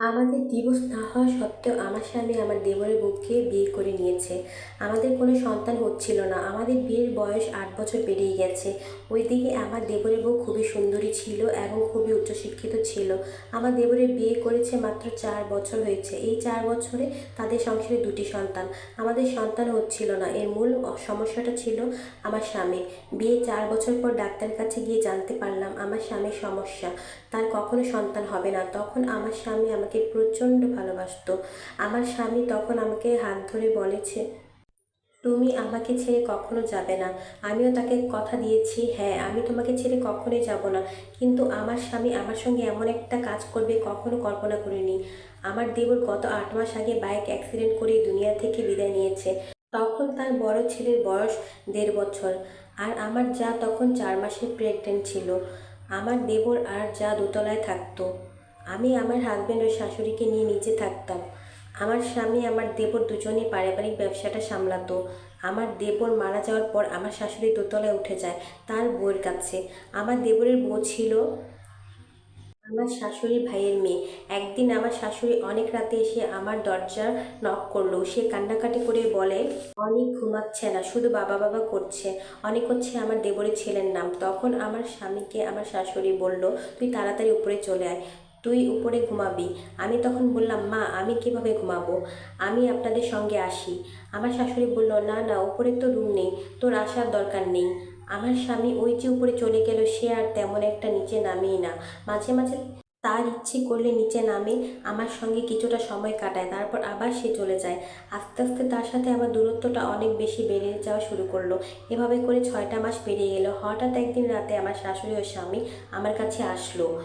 আমাদের ডিভোর্স না হওয়া সত্ত্বেও আমার স্বামী আমার দেবরের বউকে বিয়ে করে নিয়েছে। আমাদের কোনো সন্তান হচ্ছিল না। আমাদের বিয়ের বয়স আট বছর পেরিয়ে গেছে। ওইদিকে আমার দেবরের বউ খুবই সুন্দরী ছিল এবং খুবই উচ্চশিক্ষিত ছিল। আমার দেবরের বিয়ে করেছে মাত্র চার বছর হয়েছে। এই চার বছরে তাদের সংসারে দুটি সন্তান। আমাদের সন্তান হচ্ছিল না। এর মূল সমস্যাটা ছিল আমার স্বামী বিয়ে চার বছর পর ডাক্তারের কাছে গিয়ে জানতে পারলাম আমার স্বামীর সমস্যা। তার কখনো সন্তান হবে না। তখন আমার স্বামী আমাকে প্রচণ্ড ভালোবাসতো। আমার স্বামী তখন আমাকে হাত ধরে বলেছে, তুমি আমাকে ছেড়ে কখনো যাবে না। আমিও তাকে কথা দিয়েছি হ্যাঁ আমি তোমাকে ছেড়ে কখনোই যাব না। কিন্তু আমার স্বামী আমার সঙ্গে এমন একটা কাজ করবে কখনো কল্পনা করিনি। আমার দেবর গত আট মাস আগে বাইক অ্যাক্সিডেন্ট করে দুনিয়া থেকে বিদায় নিয়েছে। তখন তার বড় ছেলের বয়স দেড় বছর। আর আমার যা তখন চার মাসের প্রেগনেন্ট ছিল। আমার দেবর আর যা দোতলায় থাকতো। আমি আমার হাজব্যান্ড ও শাশুড়িকে নিয়ে নিচে থাকতাম। আমার স্বামী আমার দেবর দুজনেই পারিবারিক ব্যবসাটা সামলাতো। আমার দেবর মারা যাওয়ার পর আমার শাশুড়ি দোতলায় উঠে যায়, তার বউয়ের কাছে। আমার দেবরের বউ ছিল আমার শাশুড়ির ভাইয়ের মেয়ে। একদিন আমার শাশুড়ি অনেক রাতে এসে আমার দরজা নক করল। সে কান্নাকাটি করে বলে, অনেক ঘুমাচ্ছে না, শুধু বাবা বাবা করছে। অনেক হচ্ছে আমার দেবরের ছেলের নাম। তখন আমার স্বামীকে আমার শাশুড়ি বলল, তুই তাড়াতাড়ি উপরে চলে আয়। তুই উপরে ঘুমাবি। আমি তখন বললাম, মা, আমি কীভাবে ঘুমাবো? আমি আপনাদের সঙ্গে আসি। আমার শাশুড়ি বলল, না না, উপরে তো রুম নেই, তোর আসার দরকার নেই। আমার স্বামী ওই যে উপরে চলে গেল, সে আর তেমন একটা নিচে নামেই না। মাঝে মাঝে তার ইচ্ছে করলে নিচে নামে, আমার সঙ্গে কিছুটা সময় কাটায়, তারপর আবার সে চলে যায়। আস্তে আস্তে তার সাথে আমার দূরত্বটা অনেক বেশি বেড়ে যাওয়া শুরু করল। এভাবে করে ছয়টা মাস পেরিয়ে গেল। হঠাৎ একদিন রাতে আমার শাশুড়ি ও স্বামী আমার কাছে আসলো।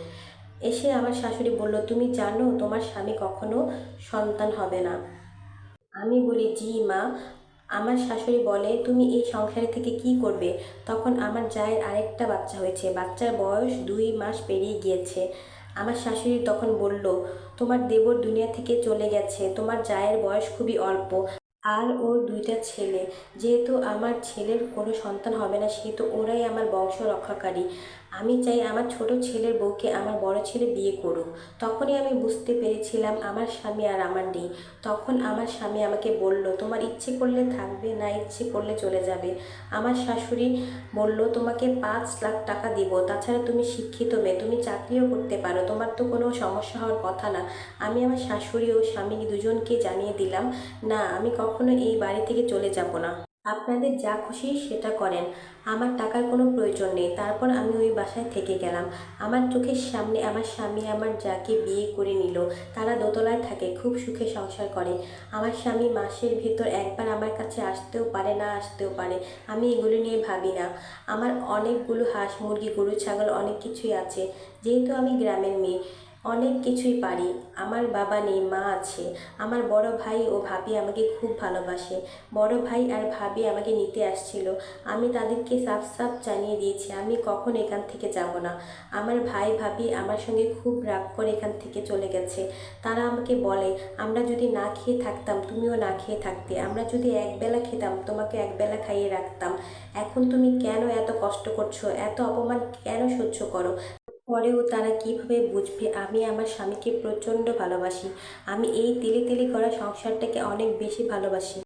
এসে আমার শাশুড়ি বলল, তুমি জানো, তোমার স্বামী কখনো সন্তান হবে না। আমি বলি, জি মা। আমার শাশুড়ি বলে, তুমি এই সংসারে থেকে কি করবে? তখন আমার জায়ের আরেকটা বাচ্চা হয়েছে। বাচ্চার বয়স দুই মাস পেরিয়ে গিয়েছে। আমার শাশুড়ি তখন বলল, তোমার দেবর দুনিয়া থেকে চলে গেছে। তোমার জায়ের বয়স খুবই অল্প। আর ওর দুইটা ছেলে। যেহেতু আমার ছেলের কোনো সন্তান হবে না, সেহেতু ওরাই আমার বংশ রক্ষাকারী। আমি চাই আমার ছোট ছেলের বউকে আমার বড় ছেলে বিয়ে করুক। তখনই আমি বুঝতে পেরেছিলাম আমার স্বামী আর আমার নেই। তখন আমার স্বামী আমাকে বলল, তোমার ইচ্ছে করলে থাকবে, না ইচ্ছে করলে চলে যাবে। আমার শাশুড়ি বলল, তোমাকে পাঁচ লাখ টাকা দিব। তাছাড়া তুমি শিক্ষিত মেয়ে, তুমি চাকরিও করতে পারো। তোমার তো কোনো সমস্যা হওয়ার কথা না। আমি আমার শাশুড়ি ও স্বামী দুজনকে জানিয়ে দিলাম, না, আমি কখনো এই বাড়ি থেকে চলে যাব না। আপনাদের যা খুশি সেটা করেন। আমার টাকার কোনো প্রয়োজন নেই। তারপর আমি ওই বাসায় থেকে গেলাম। আমার চোখের সামনে আমার স্বামী আমার যাকে বিয়ে করে নিল, তারা দোতলায় থাকে, খুব সুখে সংসার করে। আমার স্বামী মাসের ভেতর একবার আমার কাছে আসতেও পারে না আসতেও পারে। আমি এগুলো নিয়ে ভাবি না। আমার অনেকগুলো হাঁস, মুরগি, গরু, ছাগল অনেক কিছুই আছে। যেহেতু আমি গ্রামের মেয়ে অনেক কিছুই পারি। আমার বাবা নেই, মা আছে। আমার বড় ভাই ও ভাবি আমাকে খুব ভালোবাসে। বড় ভাই আর ভাবি আমাকে নিতে আসছিল। আমি তাদেরকে সাফ সাফ জানিয়ে দিয়েছি, আমি কখন এখান থেকে যাব না। আমার ভাই, ভাবি আমার সঙ্গে খুব রাগ করে এখান থেকে চলে গেছে। তারা আমাকে বলে, আমরা যদি না খেয়ে থাকতাম, তুমিও না খেয়ে থাকতে। আমরা যদি একবেলা খেতাম, তোমাকে একবেলা খাইয়ে রাখতাম। এখন তুমি কেন এত কষ্ট করছ? এত অপমান কেন সহ্য করো? পরেও তারা কীভাবে বুঝবে? আমি আমার স্বামীকে প্রচণ্ড ভালোবাসি। আমি এই তেলে তেলে করা সংসারটাকে অনেক বেশি ভালোবাসি।